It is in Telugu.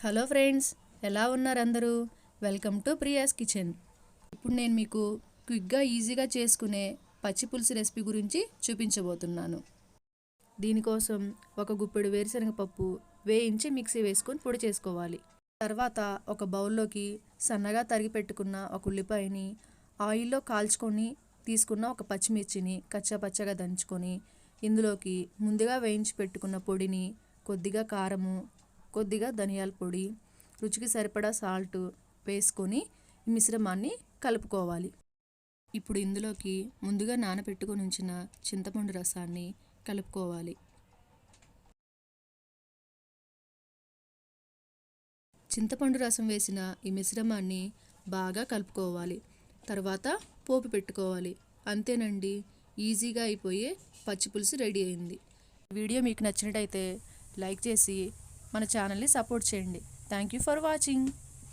హలో ఫ్రెండ్స్ ఎలా ఉన్నారు అందరూ వెల్కమ్ టు ప్రియాస్ కిచెన్. ఇప్పుడు నేను మీకు క్విక్గా ఈజీగా చేసుకునే పచ్చి పులుసు రెసిపీ గురించి చూపించబోతున్నాను. దీనికోసం ఒక గుప్పెడు వేరుశనగ పప్పు వేయించి మిక్సీ వేసుకొని పొడి చేసుకోవాలి. తర్వాత ఒక బౌల్లోకి సన్నగా తరిగి పెట్టుకున్న ఒక ఉల్లిపాయని ఆయిల్లో కాల్చుకొని తీసుకున్న ఒక పచ్చిమిర్చిని కచ్చాపచ్చగా దంచుకొని ఇందులోకి ముందుగా వేయించి పెట్టుకున్న పొడిని కొద్దిగా కారము కొద్దిగా ధనియాల పొడి రుచికి సరిపడా సాల్ట్ వేసుకొని ఈ మిశ్రమాన్ని కలుపుకోవాలి. ఇప్పుడు ఇందులోకి ముందుగా నానబెట్టుకొని ఉంచిన చింతపండు రసాన్ని కలుపుకోవాలి. చింతపండు రసం వేసిన ఈ మిశ్రమాన్ని బాగా కలుపుకోవాలి. తర్వాత పోపు పెట్టుకోవాలి. అంతేనండి ఈజీగా అయిపోయే పచ్చి పులుసు రెడీ అయింది. వీడియో మీకు నచ్చినట్టయితే లైక్ చేసి మన ఛానల్ని సపోర్ట్ చేయండి. Thank you for watching